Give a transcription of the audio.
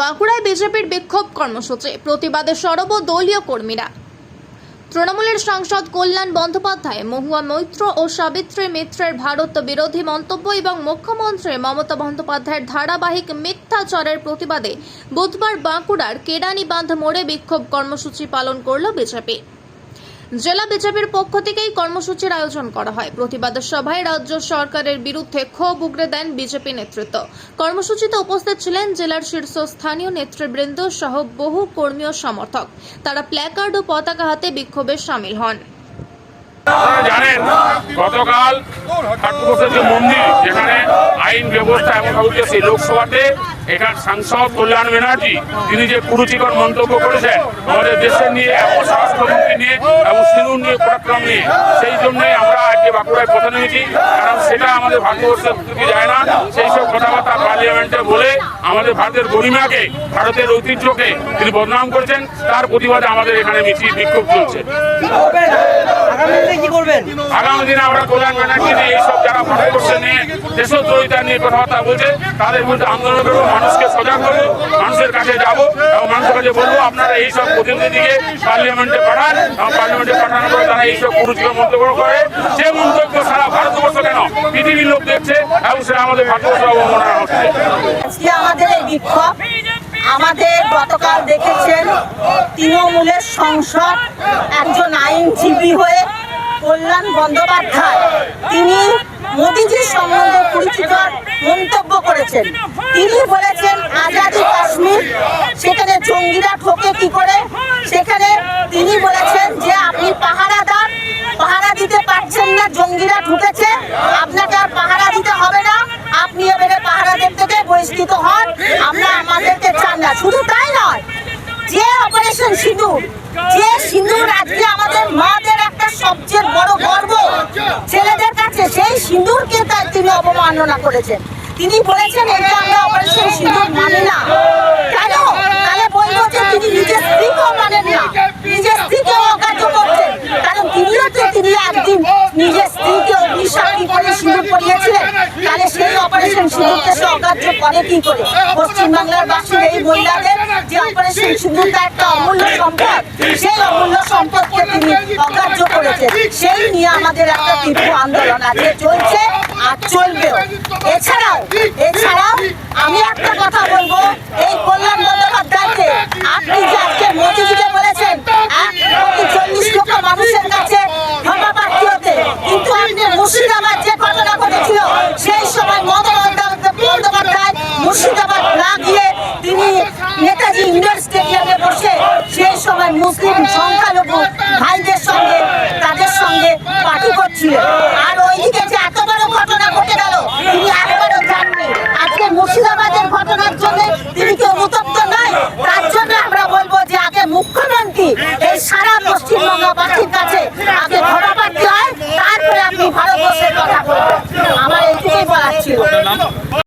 বাঁকুড়ায় বিজেপির বিক্ষোভ কর্মসূচি, প্রতিবাদে সরব দলীয় কর্মীরা। তৃণমূলের সাংসদ কল্যাণ বন্দ্যোপাধ্যায়, মহুয়া মৈত্র ও সাবিত্রী মিত্রের ভারত বিরোধী মন্তব্য এবং মুখ্যমন্ত্রী মমতা বন্দ্যোপাধ্যায়ের ধারাবাহিক মিথ্যাচারের প্রতিবাদে বুধবার বাঁকুড়ার কেরানি বাঁধ মোড়ে বিক্ষোভ কর্মসূচি পালন করল বিজেপি। জেলা বিজেপির পক্ষ থেকে এই কর্মসূচির আয়োজন করা হয়। প্রতিবাদ সভায় রাজ্য সরকারের বিরুদ্ধে ক্ষোভ উগড়ে দেন বিজেপি নেতৃত্ব। কর্মসূচিতে উপস্থিত ছিলেন জেলার শীর্ষস্থানীয় নেতৃবৃন্দ সহ বহু কর্মী সমর্থক। তারা প্ল্যাকার্ড ও পতাকা হাতে বিক্ষোভে সামিল হন। জানেন, গতকাল ঠাকুরের যে মন্দির, যেখানে আইন ব্যবস্থা এমন সেই লোকসভাতে এখান সাংসদ কল্যাণ ব্যানার্জি, তিনি যে কুরুচিকর মন্তব্য করেছেন, আমাদের দেশের নিয়ে এবং স্বরাষ্ট্রমন্ত্রী নিয়ে এবং সিঁদুর নিয়ে পরাক্রম নিয়ে, সেই জন্যই আমরা আজকে বাঁকুড়ায় পথে নেমেছি। কারণ সেটা আমাদের ভারতবর্ষের থেকে যায় না। সেই সব কথাবার্তা পার্লামেন্টে বলে আমাদের ভারতের গরিমাকে, ভারতের ঐতিহ্যকে তিনি বদনাম করেছেন। তার প্রতিবাদে আমাদের এখানে মিছিল, বিক্ষোভ চলছে। করবেন? আগামী দিনে আমরা কল্যাণ ব্যানার্জি নিয়ে এইসব যারা ভারতবর্ষে নিয়ে দেশদ্রোহিতা নিয়ে কথাবার্তা বলছে তাদের বিরুদ্ধে আন্দোলন করব মানুষকে সজাগ করব মানুষের কাছে যাব এবং মানুষের কাছে বলব আপনারা এইসব প্রতিনিধিকে পার্লামেন্টে পাঠান এবং পার্লামেন্টে পাঠানোর পরে তারা এইসব কুরুচিকর মন্তব্য করে। যে মন্তব্য সারা ভারতবর্ষ কেন? পৃথিবীর লোক দেখছে এবং সেটা আমাদের ভারতবর্ষ অবমাননা হচ্ছে আজকে আমাদের এই বিক্ষোভ আমাদের গতকাল দেখেছেন তৃণমূলের সংসদ একজন আইনজীবী হয়ে কল্যাণ বন্দ্যোপাধ্যায়। তিনি মোদিজির সম্বন্ধে পরিচিতর মন্তব্য করেছেন। তিনি বলেছেন, আজাদি কাশ্মীর, সেখানে জঙ্গিরা ঠোকে কি করে? সেখানে তিনি বলেছেন যে, আপনি পাহারাদার, পাহারা দিতে পারছেন না, জঙ্গিরা ঢুকেছে আপনাকে আর পাহারা দিতে হবে না। আপনি এবারে পাহারাদের থেকে বহিষ্কৃত হন। আমরা আমাদেরকে চান না। শুধু তাই নয়, যে অপারেশন সিঁদুর যে সিঁদুর আজকে আমাদের মাদের একটা সবচেয়ে বড় গর্ব, ছেলেদের কাছে সেই সিঁদুরকে তাই তিনি অবমাননা করেছেন। তিনি বলেছেন, এটা আমরা অপারেশন সিঁদুর মানি না। কেন? তাহলে বলব যে তিনি নিজের স্ত্রীকেও মানেন না নিজের স্ত্রীকেও অকার্য করছেন। কারণ তিনিও তো, তিনি একদিন নিজের স্ত্রীকে অগ্নিসাক্ষী করে সিঁদুর পরিয়েছিলেন। তাহলে সেই অপারেশন সিঁদুরকে সে অকার্য করে কি করে? পশ্চিমবাংলার বাসীর এই মহিলাদের অপারেশন সিঁদুরটা একটা অমূল্য সম্পদ। সেই অমূল্য সম্পদকে তিনি অকার্য করেছেন। সেই নিয়ে আমাদের একটা তীব্র আন্দোলন আছে। চলছে আর চলবেও। এছাড়াও এছাড়াও আমি একটা কথা বলব। এই কল্যাণ বন্দ্যোপাধ্যায়কে আপনি যে আজকে মোদিজিকে বলেছেন এক কোটি চল্লিশ লক্ষ মানুষের কাছে ক্ষমা প্রার্থী হতে কিন্তু আপনি মুর্শিদাবাদ যে ঘটনা ঘটেছিল সেই সময় মমতা বন্দ্যোপাধ্যায় মুর্শিদাবাদ না গিয়ে তিনি নেতাজি ইন্ডোর স্টেডিয়ামে বসে সেই সময় মুসলিম সংখ্যালঘু ভাইদের সঙ্গে তাদের সঙ্গে পার্টি করছিলেন